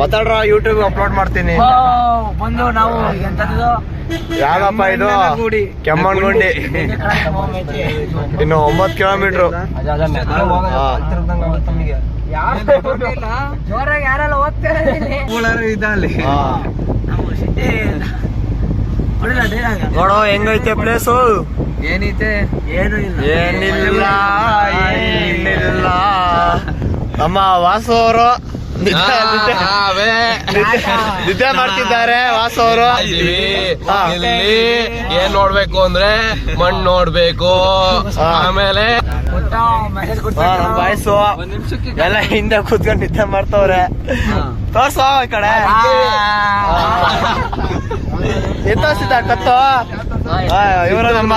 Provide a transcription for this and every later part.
ಮಾತಾಡ್ರ YouTube upload ಮಾಡ್ತೀನಿ. ಬಂದು ನಾವು ಎಂತದ್ದು ಯಾವಪ್ಪ ಇದು? ಕೆಮ್ಮಣ್ಗುಂಡಿ ಇನ್ನು ಒಂಬತ್ತು ಕಿಲೋಮೀಟರ್ ಜೋರಾಗಿ ಯಾರೆಲ್ಲ ಹೋಗ್ತಾರೆ ನೋಡೋ ಹೆಂಗೈತೆ ಪ್ಲೇಸು ಏನೈತೆ? ಏನು ಇಲ್ಲ. ಏನಿಲ್ಲ ಏನಿಲ್ಲ. ನಮ್ಮ ವಾಸು ಅವರು. ನಿದ್ದೆ ಮಾಡ್ತಿದ್ದಾರೆ ವಾಸು ಅವರು. ಏನ್ ನೋಡ್ಬೇಕು ಅಂದ್ರೆ ಮಣ್ಣು ನೋಡ್ಬೇಕು. ಆಮೇಲೆ ವಯಸ್ಸು ಎಲ್ಲ ಹಿಂದೆ ಕೂತ್ಕೊಂಡು ನಿದ್ದೆ ಮಾಡ್ತವ್ರೆ. ತೋರ್ಸೋ ಈ ಕಡೆ. ಎತ್ತೋಸಿದ ಕತ್ತು? ಇವರು ನಮ್ಮ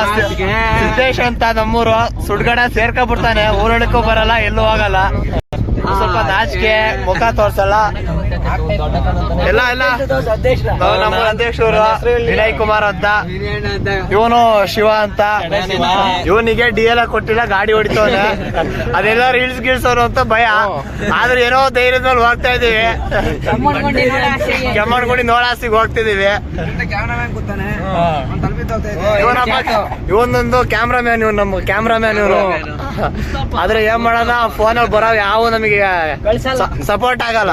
ಸಿದ್ದೇಶ್ ಅಂತ ನಮ್ಮೂರು. ಸುಡ್ಗಡೆ ಸೇರ್ಕೊಂಡ್ಬಿಡ್ತಾನೆ. ಊರೊಳಕ್ಕೂ ಬರಲ್ಲ ಎಲ್ಲೂ ಹೋಗಲ್ಲ. ಸ್ವಲ್ಪ ನಾಚಿಕೆ ಮುಖ ತೋರ್ಸಲ್ಲ. ಎಲ್ಲ ಎಲ್ಲ. ನಮ್ಮ ಅಧ್ಯಕ್ಷರು ವಿನಯ್ ಕುಮಾರ್ ಅಂತ. ಇವನು ಶಿವ ಅಂತ. ಇವನಿಗೆ ಡಿ ಎಲ್ ಕೊಟ್ಟಿಲ್ಲ ಗಾಡಿ ಹೊಡಿತವನೆ. ಅದೆಲ್ಲ ರೀಲ್ಸ್ ಗಿಲ್ಸೋರು ಅಂತ ಭಯ. ಆದ್ರೆ ಏನೋ ಧೈರ್ಯದ ಮೇಲೆ ಹೋಗ್ತಾ ಇದೀವಿ ಕೆಮ್ಮಣ್ಗುಡಿ ನೋಡಾಸಿಗೆ ಹೋಗ್ತಿದೀವಿ ಇವನೊಂದು ಕ್ಯಾಮ್ರಾಮ್ಯಾನ್ ಇವ್ನು ನಮ್ಮ ಕ್ಯಾಮ್ರಾಮ್ಯಾನ್ ಇವ್ರು. ಆದ್ರೆ ಏನ್ ಫೋನ್ ಅಲ್ಲಿ ಬರೋ ಯಾವ ನಮಗೆ ಸಪೋರ್ಟ್ ಆಗಲ್ಲ.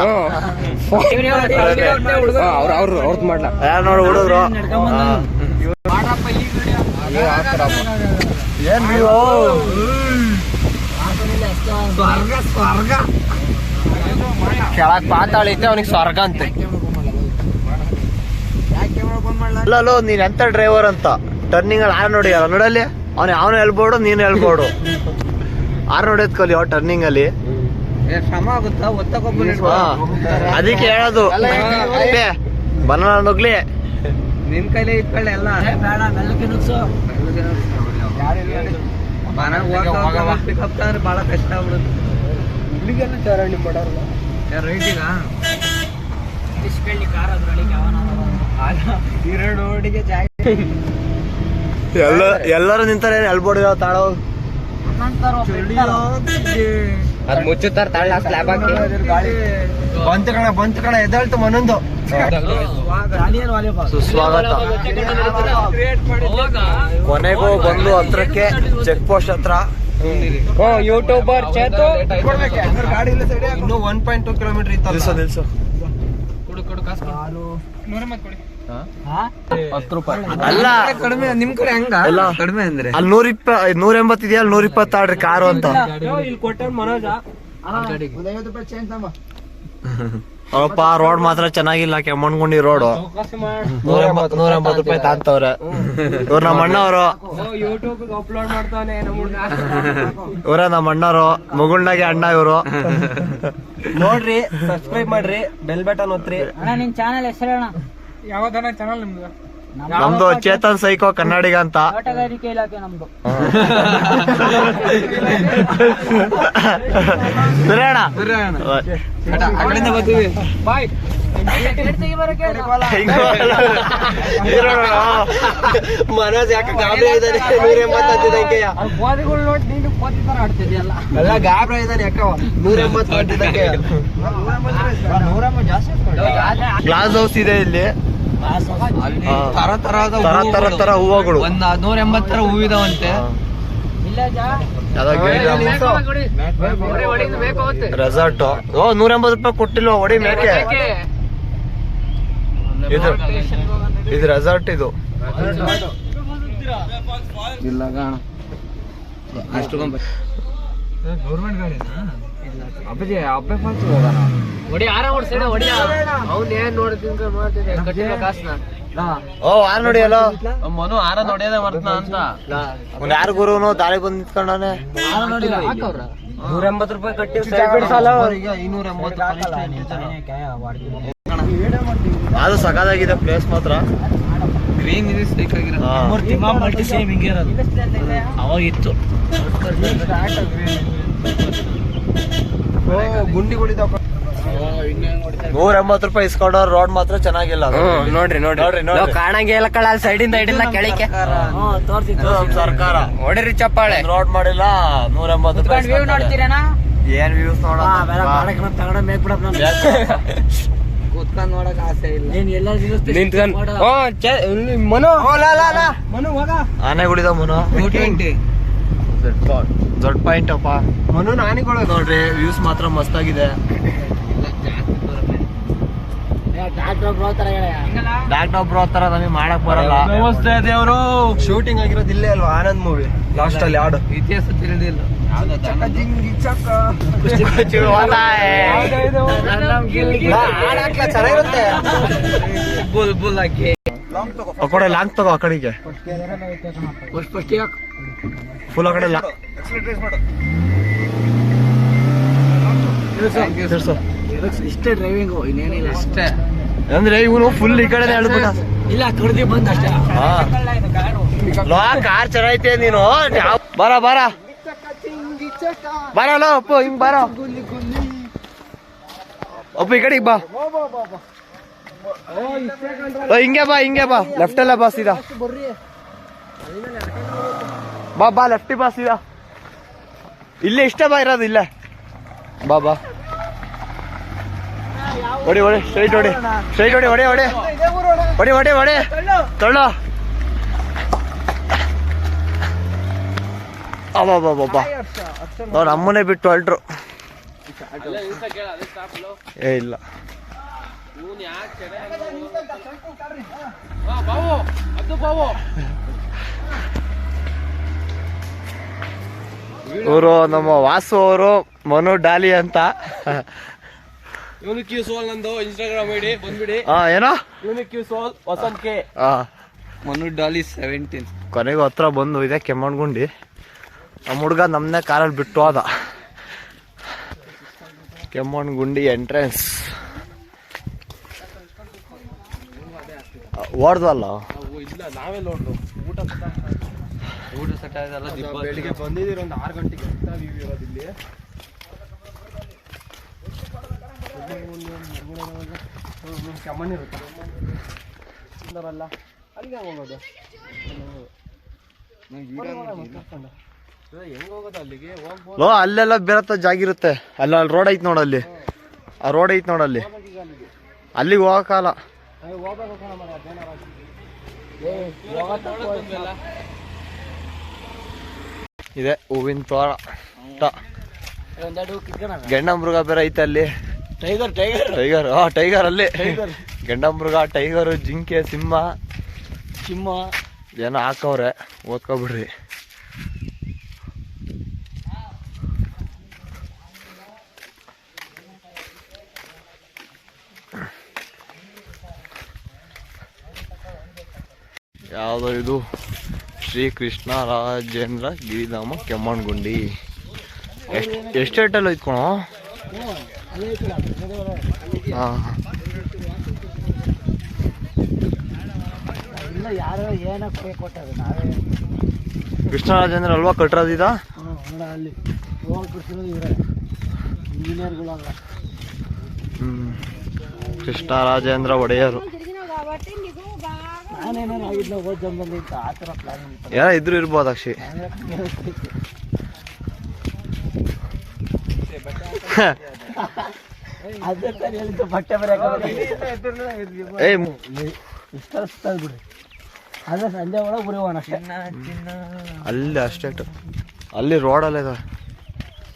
ಅವ್ರ ಅವ್ರ ಅವ್ರದ್ ಮಾಡ್ಲಾ. ಯಾರು ನೋಡಿ ಹುಡುಗ್ರು? ಏನ್ ನೀವು? ಕೆಳಗ್ ಪಾತಾಳ ಐತೆ ಅವನಿಗೆ ಸ್ವರ್ಗ ಅಂತೆ. ಅಲ್ಲಲ್ಲೋ ನೀನ್ ಎಂತ ಡ್ರೈವರ್ ಅಂತ ಟರ್ನಿಂಗ್ ಅಲ್ಲಿ ಆರ್ ನೋಡಿ ನೋಡಲ್ಲಿ ಅವ್ನು ಅವನು ಹೇಳ್ಬೋಡು ನೀನು ಹೇಳ್ಬೋಡು ಆರ್ ನೋಡಿದ್ ಕಲಿ ಅವ್ ಟರ್ನಿಂಗ್ ಅಲ್ಲಿ. ಅದಕ್ಕೆ ಹೇಳೋದು ಬನಾನ ನುಗ್ಲಿ ನಿನ್ ಕೈಲಿ ಇಟ್ಕೊಳ್ಳಿ ಎಲ್ಲ ಬೇಡ ಮೆಲ್ಲಕ್ಕೆ ನುಗ್ಸು ಪಿಕಪ್ ಅಂದ್ರೆ ಬಹಳ ಕಷ್ಟ ಆಗ್ಬಿಡುತ್ತೆ ಇಲ್ಲಿಗೆಲ್ಲ ಚರಂಡಿ ರೈಟಿಗ ಎಲ್ಲ ಎಲ್ಲರೂ ನಿಂತಾರೆ ಎಲ್ಬೋಡಿ ತಾಳೋ. ಅದ್ ಮುಚ್ಚುತ್ತಾರ ತಾಳ ಸ್ಲ್ಯಾಬ್ ಹಾಕಿ. ಬಂತ ಕಣ ಬಂತ ಕಣ ಎದಳ್ತು ಮನೊಂದು. ಸುಸ್ವಾಗತ. ಕೊನೆಗೂ ಬಂದು ಹತ್ರಕ್ಕೆ ಚೆಕ್ ಪೋಸ್ಟ್ ಹತ್ರ ಯೂಟ್ಯೂಬರ್ ಚೇತು? ಇನ್ನು ಒನ್ ಪಾಯಿಂಟ್ ಟೂ ಕಿಲೋಮೀಟರ್ ಇತ್ತು ನಿಲ್ಸು ನಿಲ್ಸು. ಹಾ? ಅಲ್ಲ ಕಡಿಮೆ ನಿಮ್ ಕಡೆ ಹೆಂಗ. ಕಡಿಮೆ ಅಂದ್ರೆ? ಅಲ್ಲಿ ನೂರ ಇಪ್ಪ ನೂರ ಎಂಬತ್ತು ಇದೆಯಾ? ಅಲ್ಲಿ ನೂರ ಇಪ್ಪತ್ತಾಡ್ರಿ ಕಾರು ಅಂತ. ಅವಪ್ಪ ರೋಡ್ ಮಾತ್ರ ಚೆನ್ನಾಗಿಲ್ಲ ಕೆಮ್ಮಣ್ಗುಂಡಿ ರೋಡ್. ನೂರ ಎಂಬತ್ತು ನೂರ ಎಂಬತ್ ರೂಪಾಯಿ ತಾಂತವ್ರೆ. ಇವ್ರ ನಮ್ಮ ಅಣ್ಣವರು. ಇವ್ರ ಅಪ್ಲೋಡ್ ಮಾಡ್ತಾನೆ ಇವರೇ ನಮ್ಮ ಅಣ್ಣವರು ಮುಗುಳ್ನಾಗೆ ಅಣ್ಣ ಇವರು. ನೋಡ್ರಿ ಸಬ್ಸ್ಕ್ರೈಬ್ ಮಾಡ್ರಿ ಬೆಲ್ ಬಟನ್ ಒತ್ರಿ ಅಣ್ಣ ಚಾನಲ್ ಚಾನೆಲ್ ಹೆಸರು ಅಣ್ಣ ಯಾವ್ದನ ಚಾನಲ್ ನಿಮ್ದು? ನಮ್ದು ಚೇತನ್ ಸೈಕೋ ಕನ್ನಡಿಗ ಅಂತ. ತೋಟಗಾರಿಕೆ ಇಲಾಖೆ ನಮ್ದು. ಬಾಯ್. ಮನೋಜ್ ಯಾಕೆ ಗಾಬರಿ ಇದ್ದಾನೆ ನೂರ ನೋಡಿ ನೀನು ಕೋದಿ ತರ ಆಡ್ತಿದ್ಯಲ್ಲ ಎಲ್ಲ? ಗಾಬರಿ ಇದ್ದಾನೆ ಯಾಕವ ನೂರ ಎಂಬತ್ತು ಅಂತಿದ್ದಕ್ಕೆ ಗ್ಲಾಸ್ ಹೌಸ್ ಇದೆ ಇಲ್ಲಿ. ಹಾ. ತರ ತರಹದ ತರ ತರ ತರ ಹೂವುಗಳು. ಒಂದ್ ನೂರ ಎಂಬತ್ತರ ಹೂವಿದಾವಂತೆ. ರೆಸಾರ್ಟ್ ಓ ನೂರ ಎಂಬತ್ತು ರೂಪಾಯಿ ಕೊಟ್ಟಿಲ್ವ ಒಡಿ ಮೇಕೆ. ಇದು ಇದು ರೆಸಾರ್ಟ್ ಇದು. ಇಲ್ಲ ಗೌರ್ಮೆಂಟ್ ಗಾಡಿ ಅಪ್ಪಾಜಿ ಅಬ್ಬೆ ಫಾಲ್ಸ್ ಹೋಗೋಣ ಹೊಡಿ ಆರ ಓಡಿಸಿಡ ಅವ್ನು ಏನ್ ನೋಡ್ತೀನಿ ಮಾಡ್ತಿದ್ದೆ ಕಾಸ್ನ. ಓ ಆರ ನೋಡಿ ಅಲ್ಲೋ ಮನು ಆರ ನೋಡ್ಯದ ಮರ್ತನ ಅಂತ. ಅವ್ನು ಯಾರು ಗುರುನು ದಾರಿ ಬಂದ್ ನಿಂತ್ಕೊಂಡಾನೆ ನೂರ ಎಂಬತ್ತು ರೂಪಾಯಿ ಕಟ್ಟಿ ಐನೂರ ಎಂಬತ್ತು ಅದು ಸಕಾಲಾಗಿದೆ ಪ್ಲೇಸ್ ಮಾತ್ರ. ಗ್ರೀನ್ ಬೇಕಾಗಿರೋ. ಮಲ್ಟಿ ಸೇಮ್ ಹಿಂಗೆ ಇರೋದು. ಅವಾಗಿತ್ತು ಗುಂಡಿಗಳಿದಾವ ನೂರ ಎಂಬತ್ತು ರೂಪಾಯಿ ಇಸ್ಕೊಂಡವ್ರ ರೋಡ್ ಮಾತ್ರ ಚೆನ್ನಾಗಿಲ್ಲ. ನೋಡ್ರಿ ನೋಡ್ರಿ, ನೋಡ್ರಿ. ಕಾಣಂಗೆ ಇಲ್ಲ ಕಳ ಸೈಡಿಂದ ಹಿಡಿಲ್ಲ ಕೆಳಕ್ಕೆ. ಹ್ಮ್ ತೋರ್ಸಿತ್ತು ನಮ್ ಸರ್ಕಾರ. ಹೊಡಿರಿ ಚಪ್ಪಾಳೆ. ರೋಡ್ ಮಾಡಿಲ್ಲ ನೂರ ಎಂಬತ್ತು ರೂಪಾಯಿ. ನೋಡ್ತೀರೇನಾ? ಏನ್ ವ್ಯೂಸ್ ನೋಡ ತಗೊಂಡ ಮೇಕ್ ಬಿಡಪ್ಪ ಕೂತ್ಕೊಂಡ್ ನೋಡಕ್ ಆಸೆ ಇಲ್ಲ. ನೀನ್ ಎಲ್ಲ ನಿಂತ್ಕೊಂಡ್ ಮನು. ಮನು ಹೋಗ. ಆನೆ ಗುಡಿದ ಮನು ದೊಡ್ಡ ಪಾಯಿಂಟ್ ಅಪ್ಪ. ಮನು ನಾನಿಗಳು ನೋಡ್ರಿ ವ್ಯೂಸ್ ಮಾತ್ರ ಮಸ್ತಾಗಿದೆ. ಡಾಕ್ಟರ್ ಒಬ್ರು ತರ ನಮಗೆ ಮಾಡಕ್ ಬರಲ್ಲ. ನಮಸ್ತೆ ದೇವರು. ಶೂಟಿಂಗ್ ಆಗಿರೋದು ಇಲ್ಲೇ ಅಲ್ವಾ? ಆನಂದ್ ಮೂವಿ ಲಾಸ್ಟ್ ಅಲ್ಲಿ ಹಾಡು ಇತಿಹಾಸ ತಿಳಿದಿಲ್ಲ. ಚೆನ್ನಾಗಿರುತ್ತೆ. ಬುಲ್ ಬುಲ್ ಹಾಕಿ. ಆ ಕಡೆ ಲಾಂಗ್ ತಗೋ ಆ ಕಡೆಗೆ. ಫಸ್ಟ್ ಫಸ್ಟ್ ಫುಲ್ ಆ ಕಡೆ ಲಾ- ತಿರ್ಸು. ಇಷ್ಟೇ ಡ್ರೈವಿಂಗು ಇನ್ನೇನಿಲ್ಲ. ಅಷ್ಟೇ ಅಂದ್ರೆ ಇವನು ಫುಲ್ ಈ ಕಡೆ ಹೇಳ್ಬಿಟ್ಟ ಇಲ್ಲ ಕಡ್ದಿ ಬಂದ ಅಷ್ಟೇ. ಲೋ ಕಾರ್ ಚೆನ್ನಾಗೈತೆ ನೀನು. ಬರ ಬರ. ಬರ ಬರಲ್ಲ ಅಪ್ಪು ಹಿಂಗ್ ಬರ. ಅಪ್ಪು ಈ ಕಡೆಗೆ ಬಾ. ಓ, ಹಿಂಗೆ ಬಾ ಹಿಂಗೆ ಬಾ. ಲೆಫ್ಟ್ ಅಲ್ಲ ಬಾ ಸೀದಾ. ಬಾ ಬಾ ಲೆಫ್ಟಿ ಬಾ ಸೀದಾ ಇಲ್ಲೇ ಇಷ್ಟ ಬಾ ಇರೋದು ಇಲ್ಲೇ. ಬಾ ಬಾ ಹೊಡಿ ಹೊಡಿ ಸ್ಟ್ರೈಟ್ ಹೊಡಿ. ಸ್ಟ್ರೈಟ್ ಹೊಡಿ, ಹೊಡೆ ಹೊಡೆ. ಹೊಡಿ, ಹೊಡೆ ಹೊಡೆ. ತಳ್ಳ. ಅಬ್ಬಬ್ಬಬ್ಬ ಅವ್ರ ಅಮ್ಮನೇ ಬಿಟ್ಟು ಹೊಲ್ಟ್ರು. ಏ, ಇಲ್ಲ. ಇವರು ನಮ್ಮ ವಾಸು ಅವರು ಮನು ಡಾಲಿ ಅಂತ. ಸೋಲ್ ನಂದು ಇನ್ಸ್ಟಾಗ್ರಾಮ್ ಐಡಿ ಬಂದ್ಬಿಡಿ. ಹಾ ಏನೋ? ಸೋಲ್ ವಸಂತ್ ಕೆ. ಹಾ ಮನು ಡಾಲಿ ಸೆವೆಂಟೀನ್ ಕೊನೆಗೂ ಹತ್ರ ಬಂದು ಇದೆ ಕೆಮ್ಮಣ್ಗುಂಡಿ ನಮ್ಮ ಹುಡುಗ ನಮ್ಮನ್ನೇ ಕಾರಲ್ಲಿ ಬಿಟ್ಟು ಹೋದ. ಕೆಮ್ಮಣ್ಗುಂಡಿ ಎಂಟ್ರೆನ್ಸ್ ಓಡ್ದಲ್ಲ? ಇಲ್ಲ ನಾವೇ ನೋಡ್ರು ಊಟ ಊಟ ಸೆಟ್ ಆಯ್ತಲ್ಲ ಬೆಳಿಗ್ಗೆ ಬಂದಿದ್ದೀರಿ ಒಂದು ಆರು ಗಂಟೆಗೆ ಅಂತ ವ್ಯೂ ಇರೋದು ಇಲ್ಲಿ. ಕೆಮ್ಮಣ್ಣಿ ಇರುತ್ತೆ. ಸುಂದರಲ್ಲ ಅಲ್ಲಿಗೆ ಹೋಗೋದು ಹೆಂಗ್ ಹೋಗೋದು ಅಲ್ಲಿಗೆ ಹೋಗ್ಬೋದು ಲೋ ಅಲ್ಲೆಲ್ಲ ಬೇರೆ ಜಾಗಿರುತ್ತೆ ಅಲ್ಲ ಅಲ್ಲಿ ರೋಡ್ ಐತ್ ನೋಡಲ್ಲಿ ಆ ರೋಡ್ ಐತ್ ನೋಡಲ್ಲಿ ಅಲ್ಲಿಗೆ ಹೋಗೋಕ್ಕಾಗಲ್ಲ ಹೋಗ್ಬೇಕು ಇದೆ ಹೂವಿನ ತೋಳ ಗಂಡ ಮೃಗ ಬೇರೆ ಐತೆ ಅಲ್ಲಿ. ಟೈಗರ್ ಟೈಗರ್ ಟೈಗರ್ ಹಾ ಟೈಗರ್ ಅಲ್ಲಿ. ಗೆಂಡ ಮೃಗ ಟೈಗರ್ ಜಿಂಕೆ ಸಿಂಹ. ಸಿಂಹ. ಏನೋ ಹಾಕವ್ರೆ ಓದ್ಕೊಬಿಡ್ರಿ. ಯಾವುದೋ ಇದು. ಶ್ರೀ ಕೃಷ್ಣ ರಾಜೇಂದ್ರ ಗಿರಿಧಾಮ ಕೆಮ್ಮಣ್ಗುಂಡಿ ಎಷ್ಟು ಎಷ್ಟು ರೇಟಲ್ಲಿ ಐತ್ಕೊಣ ಹಾಂ. ನಾವೇ. ಕೃಷ್ಣರಾಜೇಂದ್ರ ಅಲ್ವಾ ಕಟ್ಟಿರೋದಿದ ಹ್ಞೂ ಅಲ್ಲಿ ಇಂಜಿನಿಯರ್ಗಳಲ್ಲ ಹ್ಮ್. ಕೃಷ್ಣರಾಜೇಂದ್ರ ಒಡೆಯರು. ನಾನೇನಾರು ಆಗಿದ್ನ ಹೋದ ಇತ್ತು ಆ ಥರ ಯಾರ ಇದ್ರು ಇರ್ಬೋದು ಅಕ್ಷಿ ಅದೇ ತಾನೇ ಹೇಳಿದ್ದು ಬಟ್ಟೆ ಬರೆಯಕ್ಕೆ ಏ ಇಷ್ಟ ಬಿಡ್ರಿ ಅದೇ ಸಂಜೆ ಒಳಗೆ ಬರೀವಣ ಅಷ್ಟೇ. ಅಲ್ಲಿ ಅಷ್ಟೇ ಅಲ್ಲಿ ರೋಡಲ್ಲೇ ಇದೆ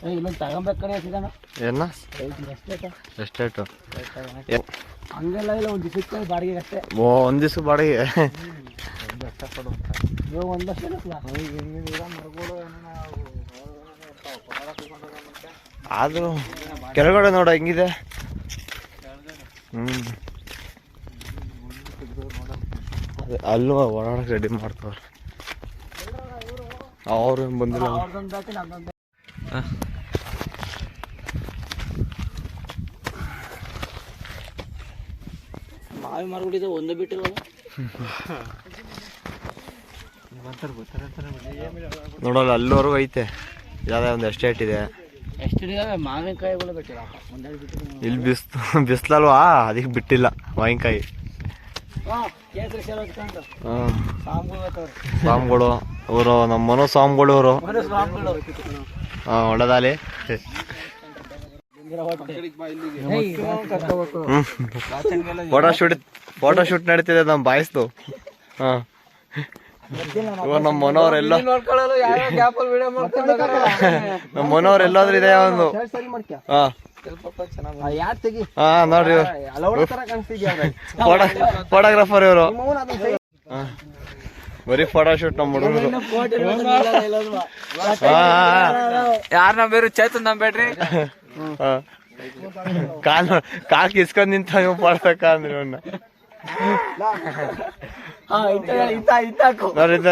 ಸಿಗೋಣ ಏನ ಎಷ್ಟೇಟು ಹಂಗೆಲ್ಲ ಇಲ್ಲ ಒಂದು ದಿವಸಕ್ಕೆ ಬಾಡಿಗೆ ಅಷ್ಟೇ ಓ ಒಂದು ದಿವ್ಸ ಬಾಡಿಗೆ ಇವಾಗ ಒಂದು ಲಕ್ಷ ಆದ್ರೂ ಕೆಳಗಡೆ ನೋಡ ಹೆಂಗಿದೆ ಹ್ಮ್ ಅದೇ ಅಲ್ಲೂ ಓಡಾಡಕ್ ರೆಡಿ ಮಾಡ್ತಾವ್ರೆ ಅವ್ರು ಏನ್ ಬಂದಿಲ್ಲ ಮಾವಿ ಮಾರ್ಬಿಟ್ಟಿದೆ ಒಂದು ಬಿಟ್ಟಿಲ್ಲ ನೋಡಲ್ಲ ಅಲ್ಲಿವರೆಗೂ ಐತೆ. ಯಾವ್ದೇ ಒಂದು ಎಸ್ಟೇಟ್ ಇದೆ. ಎಷ್ಟು ಇದಾವೆ ಮಾವಿನಕಾಯಿಗಳು ಬಿಟ್ಟಿಲ್ಲ. ಒಂದೆರಡು ಬಿಟ್ಟಿಲ್ಲ ಇಲ್ಲಿ ಬಿಸ್ಲು ಬಿಸ್ಲಲ್ವಾ? ಅದಕ್ಕೆ ಬಿಟ್ಟಿಲ್ಲ ಮಾವಿನಕಾಯಿ. ಸ್ವಾಮಿಗಳು ಇವರು ನಮ್ಮ ಮನೋ ಸ್ವಾಮಿಗಳು ಇವರು. ಹಾಂ ಒಳ್ಳೆದಾಲಿ. ಫೋಟೋ ಶೂಟ್ ನಡೀತಿದೆ ನಮ್ ಬಾಯ್ಸ್ದು ಇವ ನಮ್ಮ ಮನೋರ್ ಎಲ್ಲ ನೋಡ್ಕೊಳ್ಳಲು ಯಾವ ಗ್ಯಾಪ್ ಅಲ್ಲಿ ವಿಡಿಯೋ ಮಾಡ್ಕೊಂಡು ನಮ್ಮ ಮನೋರ್ ಎಲ್ಲಾದ್ರೂ ಇದೆ ಒಂದು ಹಾ ನೋಡ್ರಿ ಫೋಟೋಗ್ರಾಫರ್ ಇವರು. ಬರೀ ಫೋಟೋ ಶೂಟ್ ನಮ್ಮ ಹುಡುಗರು ಯಾರು ನಂಬೇರು ಚೇತನ್ ನಂಬೇಡ್ರಿ ಕಾಲ್ ಕಾಲ್ ಕಿಸ್ಕೊಂಡ್ ನಿಂತ ನೀವು ಪಡ್ಸಕ್ಕ ಅಂದ್ರೆ ಅವ್ನ ನೋಡ್ರಿ ಇದು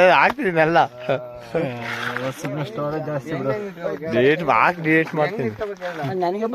ಡೇಟ್ ಹಾಕಿ. ಡೇಟ್ ಮಾಡ್ತೀನಿ. ನನಗೆ